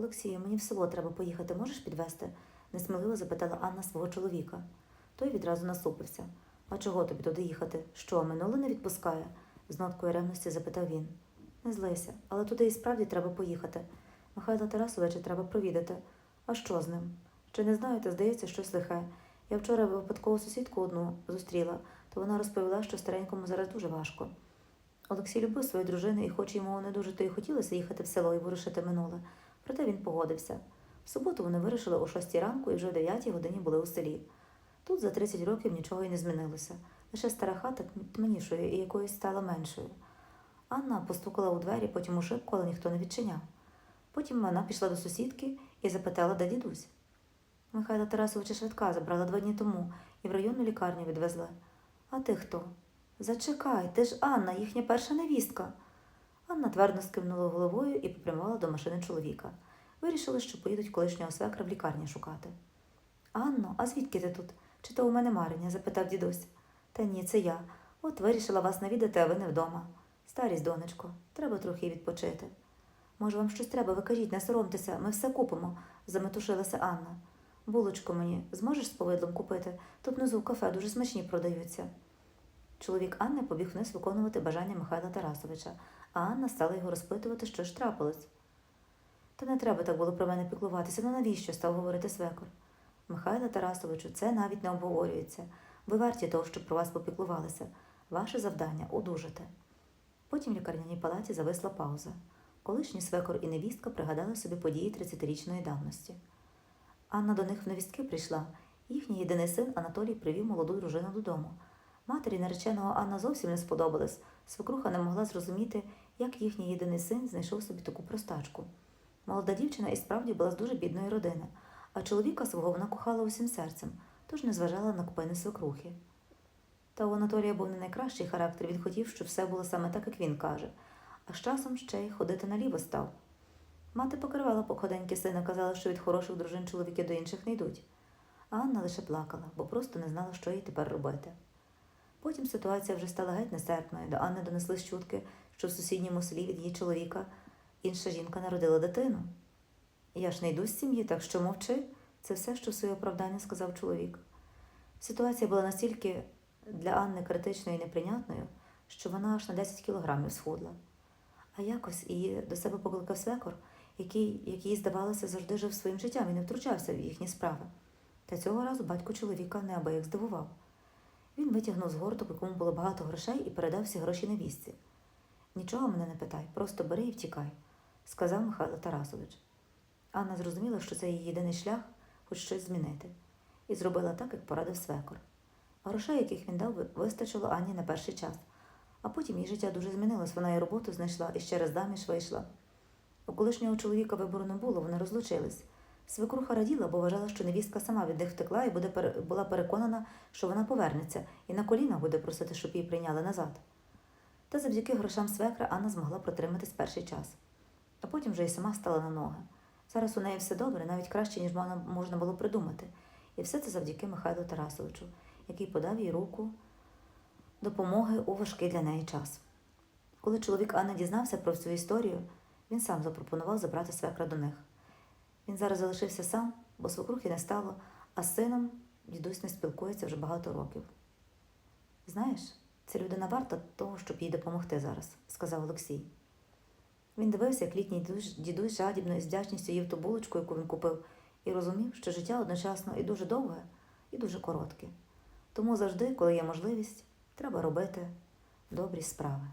Олексію, мені в село треба поїхати, можеш підвести? несміливо запитала Анна свого чоловіка. Той відразу насупився. А чого тобі туди їхати? Що, минуле не відпускає? з ноткою ревності запитав він. Не злися, але туди і справді треба поїхати. Михайла Тарасовича треба провідати. А що з ним? Чи не знаєте, здається, щось лихе. Я вчора випадково сусідку одну зустріла, то вона розповіла, що старенькому зараз дуже важко. Олексій любив свою дружину і, хоч йому не дуже то й хотілося їхати в село і ворушити минуле, проте він погодився. В суботу вони вирішили о 6 ранку і вже о 9 годині були у селі. Тут за 30 років нічого й не змінилося. Лише стара хата тьмянішою і якоюсь стала меншою. Анна постукала у двері, потім у шибку, але ніхто не відчиняв. Потім вона пішла до сусідки і запитала, де дідусь. Михайла Тарасовича швидка забрала два дні тому і в районну лікарню відвезли. А ти хто? Зачекай, ти ж Анна, їхня перша невістка. Анна твердо скивнула головою і попрямувала до машини чоловіка. Вирішили, що поїдуть колишнього свекра в лікарні шукати. Анно, а звідки ти тут? Чи то у мене Мариня? запитав дідусь. Та ні, це я. От вирішила вас навідати, а ви не вдома. Старість, донечко, треба трохи відпочити. Може, вам щось треба, ви кажіть, не соромтеся, ми все купимо, заметушилася Анна. Булочку мені зможеш з повидлом купити? Тут внизу в кафе дуже смачні продаються. Чоловік Анни побіг вниз виконувати бажання Михайла Тарасовича, а Анна стала його розпитувати, що ж трапилось. Та не треба так було про мене піклуватися, ну навіщо став говорити свекор? Михайло Тарасовичу, це навіть не обговорюється. Ви варті того, щоб про вас попіклувалися. Ваше завдання одужати. Потім в лікарняній палаті зависла пауза. Колишній свекор і невістка пригадали собі події 30-річної давності. Анна до них в невістки прийшла. Їхній єдиний син Анатолій привів молоду дружину додому. Матері нареченого Анна зовсім не сподобалась. Свекруха не могла зрозуміти, як їхній єдиний син знайшов собі таку простачку. Молода дівчина і справді була з дуже бідної родини, а чоловіка свого вона кохала усім серцем, тож не зважала на купини свекрухи. Та у Анатолія був не найкращий характер, він хотів, щоб все було саме так, як він каже, а з часом ще й ходити наліво став. Мати покривала походеньки сина, казала, що від хороших дружин чоловіки до інших не йдуть. А Анна лише плакала, бо просто не знала, що їй тепер робити. Потім ситуація вже стала геть нестерпною. До Анни донесли чутки, що в сусідньому селі від її чоловіка інша жінка народила дитину. Я ж не йду з сім'ї, так що мовчи. Це все, що в своє оправдання сказав чоловік. Ситуація була настільки для Анни критичною і неприйнятною, що вона аж на 10 кілограмів схудла. А якось її до себе покликав свекор, який, який, здавалося, завжди жив своїм життям і не втручався в їхні справи. Та цього разу батько чоловіка неабияк здивував. Він витягнув з горту, якому було багато грошей, і передав всі гроші невістці. Нічого мене не питай, просто бери і втікай, сказав Михайло Тарасович. Анна зрозуміла, що це її єдиний шлях хоч щось змінити, і зробила так, як порадив свекор. Грошей, яких він дав, вистачило Анні на перший час, а потім її життя дуже змінилось, вона і роботу знайшла, і ще раз заміж вийшла. У колишнього чоловіка вибору не було, вони розлучились. Свекруха раділа, бо вважала, що невістка сама від них втекла і буде була переконана, що вона повернеться, і на колінах буде просити, щоб її прийняли назад. Та завдяки грошам свекра Анна змогла протриматись перший час, а потім вже й сама стала на ноги. Зараз у неї все добре, навіть краще, ніж можна, було придумати. І все це завдяки Михайлу Тарасовичу, який подав їй руку допомоги у важкий для неї час. Коли чоловік Анни дізнався про цю історію, він сам запропонував забрати свекра до них. Він зараз залишився сам, бо свекрухи не стало, а з сином дідусь не спілкується вже багато років. Знаєш, ця людина варта того, щоб їй допомогти зараз, сказав Олексій. Він дивився, як літній дідусь жадібно і з вдячністю їв ту булочку, яку він купив, і розумів, що життя одночасно і дуже довге, і дуже коротке. Тому завжди, коли є можливість, треба робити добрі справи.